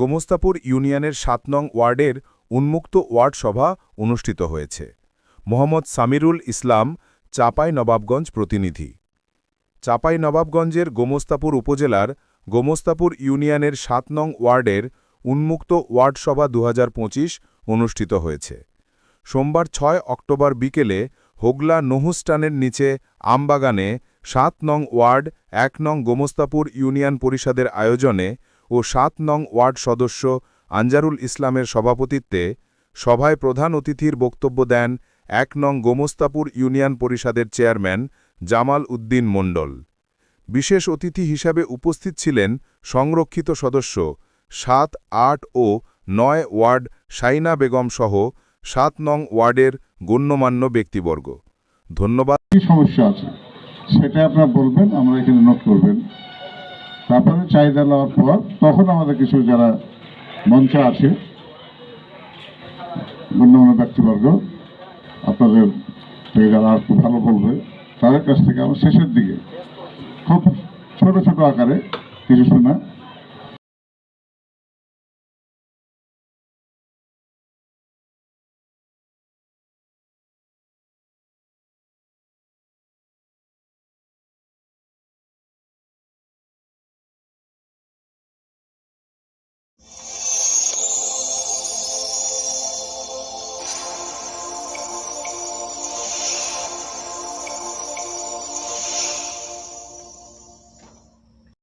গোমস্তাপুর ইউনিয়নের সাত নং ওয়ার্ডের উন্মুক্ত ওয়ার্ড সভা অনুষ্ঠিত হয়েছে। মোহাম্মদ সামিরুল ইসলাম, চাপাই নবাবগঞ্জ প্রতিনিধি। চাপাই নবাবগঞ্জের গোমস্তাপুর উপজেলার গোমস্তাপুর ইউনিয়নের সাত নং ওয়ার্ডের উন্মুক্ত ওয়ার্ড সভা দু হাজার পঁচিশ অনুষ্ঠিত হয়েছে। সোমবার ছয় অক্টোবর বিকেলে হোগলা নহুস্টানের নিচে আমবাগানে সাত নং ওয়ার্ড, এক নং গোমস্তাপুর ইউনিয়ন পরিষদের আয়োজনে ও সাত নং ওয়ার্ড সদস্য আঞ্জারুল ইসলামের সভাপতিত্বে সভায় প্রধান অতিথির বক্তব্য দেন এক নং গোমস্তাপুর ইউনিয়ন পরিষদের চেয়ারম্যান জামাল উদ্দিন মণ্ডল। বিশেষ অতিথি হিসাবে উপস্থিত ছিলেন সংরক্ষিত সদস্য সাত, আট ও নয় ওয়ার্ড সাইনা বেগম সহ সাত নং ওয়ার্ডের গণ্যমান্য ব্যক্তিবর্গ। ধন্যবাদ। সমস্যা আছে? সেটা আপনারা বলবেন, আমরা এখানে তারপরে চাহিদা নেওয়ার পর তখন আমাদের কিছু যারা মঞ্চে আছে গণ্যমান্য ব্যক্তিবর্গ, আপনাদের থেকে যারা আর ভালো বলবে, তাদের কাছ থেকে আমরা শেষের দিকে খুব ছোট ছোট আকারে কিছু শোনা